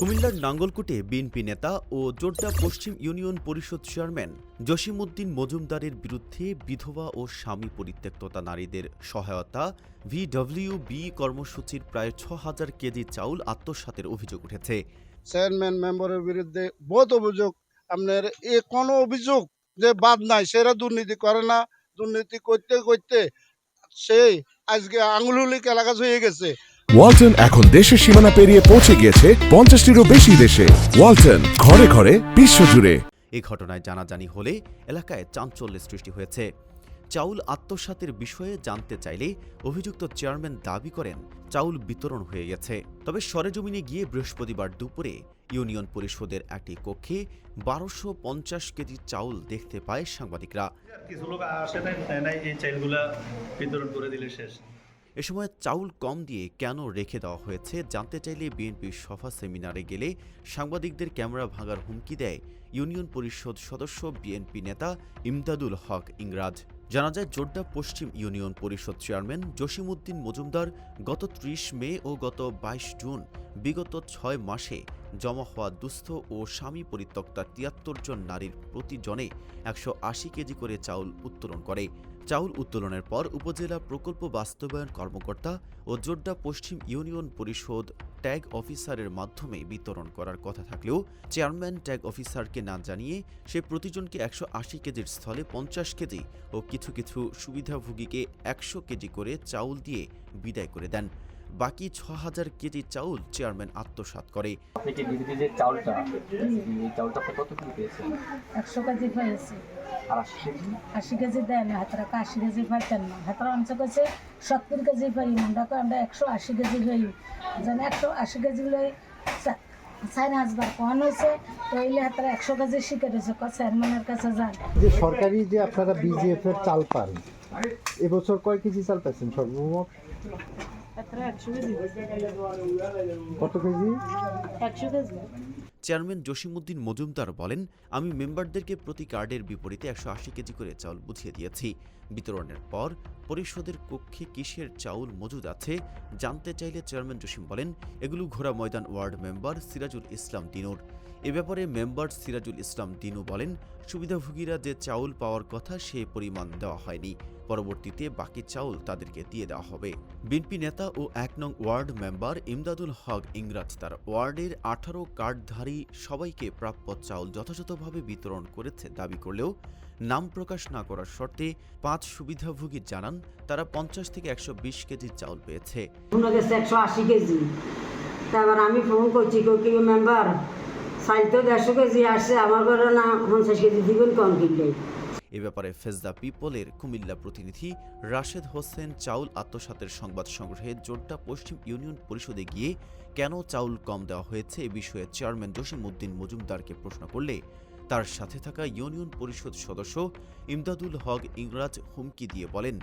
কুমিল্লার নাঙ্গলকোটে বিএনপি নেতা ও জোড্ডা পশ্চিম ইউনিয়ন পরিষদ চেয়ারম্যান জসিমউদ্দিন মজুমদারের বিরুদ্ধে বিধবা ও স্বামী পরিত্যক্ততা নারীদের সহায়তা, ভিডব্লিউবি কর্মসূচির প্রায় ছ হাজার কেজি চাউল আত্মসাতের অভিযোগ উঠেছে। চেয়ারম্যান মেম্বারের বিরুদ্ধে বহুত অভিযোগ। আপনার এ কোনো অভিযোগ যে বাদ নাই, সেরা দুর্নীতি করে না। দুর্নীতি করতে করতে সেই আজকে আঙুলুলিক এলাকা হয়ে গেছে। ওয়ালটন এখন দেশের সীমানা পেরিয়ে পৌঁছে গিয়েছে পঞ্চাশটিরও বেশি দেশে। ওয়ালটন ঘরে ঘরে বিশ্বজুড়ে এ ঘটনায় জানাজানি হলে এলাকায় চাঞ্চল্যের সৃষ্টি হয়েছে। চাউল আত্মসাতের বিষয়ে জানতে চাইলে অভিযুক্ত চেয়ারম্যান দাবি করেন চাউল বিতরণ হয়ে গেছে। তবে সরেজমিনে গিয়ে বৃহস্পতিবার দুপুরে ইউনিয়ন পরিষদের একটি কক্ষে বারোশো পঞ্চাশ কেজি চাউল দেখতে পায় সাংবাদিকরা। কিছু লোক আসে নাই এই চাইলগুলা বিতরণ করে দিলে শেষ। এ সময় চাউল কম দিয়ে কেন রেখে দেওয়া হয়েছে জানতে চাইলে বিএনপির সভা সেমিনারে গেলে সাংবাদিকদের ক্যামেরা ভাঙার হুমকি দেয় ইউনিয়ন পরিষদ সদস্য, বিএনপি নেতা ইমদাদুল হক ইংরাজ। জানা যায় জোড্ডা পশ্চিম ইউনিয়ন পরিষদ চেয়ারম্যান জসিমউদ্দিন মজুমদার গত ত্রিশ মে ও গত বাইশ জুন বিগত ছয় মাসে জমা হওয়া দুস্থ ও স্বামী পরিত্যক্তা তিয়াত্তর জন নারীর প্রতিজনে একশো আশি কেজি করে চাউল উত্তোলন করে। চাউল উত্তোলনের পর উপজেলা প্রকল্প বাস্তবায়ন কর্মকর্তা ও জোড্ডা পশ্চিম ইউনিয়ন পরিষদ ট্যাগ অফিসারের মাধ্যমে বিতরণ করার কথা থাকলেও চেয়ারম্যান ট্যাগ অফিসারকে না জানিয়ে সে প্রতিজনকে একশো আশি কেজির স্থলে পঞ্চাশ কেজি ও কিছু কিছু সুবিধাভোগীকে একশো কেজি করে চাউল দিয়ে বিদায় করে দেন। বাকি ছ হাজার কেজি চাউল চেয়ারম্যান আত্মসাৎ করে। আপনি কি ডিবিতে যে চাউলটা এই চাউলটা কত কিলো একশো কেজি পাইছে আশি কেজি? আশি দেয় না হাতরা আশি কেজি পাইতেন না। হাতরা অঞ্চল কাছে সত্তর কেজি পাই আমরা কই আমরা একশো আশি কেজি পাই যেন একশো আশি কেজি লই কম হয়েছে তাইলে হাতরা একশো কেজি শিখে রয়েছে চেয়ারম্যানের কাছে যান। যে সরকারি যে আপনারা বিজিএফ এর চাল পান এবছর কয় কেজি চাল পাচ্ছেন সর্বমোট? কত কেজি? উদ্দিন চেয়ারম্যান জসিমুদ্দিন মজুমদার বলেন আমি মেম্বারদেরকে প্রতি কার্ডের বিপরীতে একশো আশি কেজি করে চাউল বুঝিয়ে দিয়েছি। বিতরণের পর পরিষদের কক্ষে কিসের চাউল মজুদ আছে জানতে চাইলে চেয়ারম্যান জসিম বলেন এগুলো ঘোড়া ময়দান ওয়ার্ড মেম্বার সিরাজুল ইসলাম দিনুর এ ব্যাপারে মেম্বার সিরাজুল ইসলাম দিনু বলেন, সুবিধাভোগীরা যে চাউল পাওয়ার কথা সে পরিমাণ দেওয়া হয়নি। পরবর্তীতে বাকি চাউল তাদেরকে দিয়ে দেওয়া হবে। বিএনপি নেতা ও এক নং ওয়ার্ড মেম্বার ইমদাদুল হক ইংরাজ তার ওয়ার্ডের আঠারো কার্ডধারী সবাইকে প্রাপ্য চাউল যথাযথভাবে বিতরণ করেছে দাবি করলেও নাম প্রকাশ না করার শর্তে পাঁচ সুবিধাভোগী জানান তারা পঞ্চাশ থেকে একশো বিশ কেজি চাউল পেয়েছে। একশো আশি কেজি। তারপর আমি ফোন করছি কই কি মেম্বার আসছে আমার না, পঞ্চাশ কেজি দিবেন কম এ ব্যাপারে ফেজদা পিপলের কুমিল্লা প্রতিনিধি রাশেদ হোসেন চাউল আত্মসাতের সংবাদ সংগ্রহে পশ্চিম ইউনিয়ন পরিষদে গিয়ে কেন চাউল কম দেওয়া হয়েছে এ বিষয়ে চেয়ারম্যান জসিম উদ্দিন মজুমদারকে প্রশ্ন করলে, তার সাথে থাকা ইউনিয়ন পরিষদ সদস্য ইমদাদুল হক ইংরাজ হুমকি দিয়ে বলেন,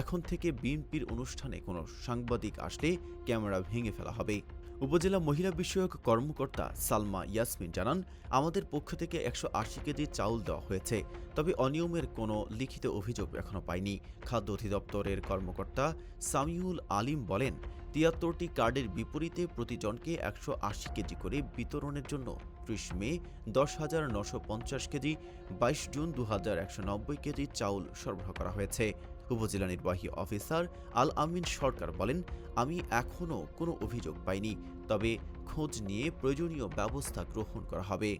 এখন থেকে বিএনপির অনুষ্ঠানে কোনো সাংবাদিক আসলে ক্যামেরা ভেঙে ফেলা হবে। উপজেলা মহিলা বিষয়ক কর্মকর্তা সালমা ইয়াসমিন জানান, আমাদের পক্ষ থেকে একশো আশি কেজি চাউল দেওয়া হয়েছে, তবে অনিয়মের কোনো লিখিত অভিযোগ এখনও পায়নি খাদ্য অধিদপ্তরের কর্মকর্তা সামিউল আলিম বলেন তিয়াত্তরটি কার্ডের বিপরীতে প্রতিজনকে একশো আশি কেজি করে বিতরণের জন্য ত্রিশ মে, দশ হাজার নশো পঞ্চাশ কেজি, বাইশ জুন দু হাজার একশো নব্বই কেজি চাউল সরবরাহ করা হয়েছে। উপজেলা নির্বাহী অফিসার আল আমিন সরকার বলেন, আমি এখনও কোনো অভিযোগ পাইনি, তবে খোঁজ নিয়ে প্রয়োজনীয় ব্যবস্থা গ্রহণ করা হবে।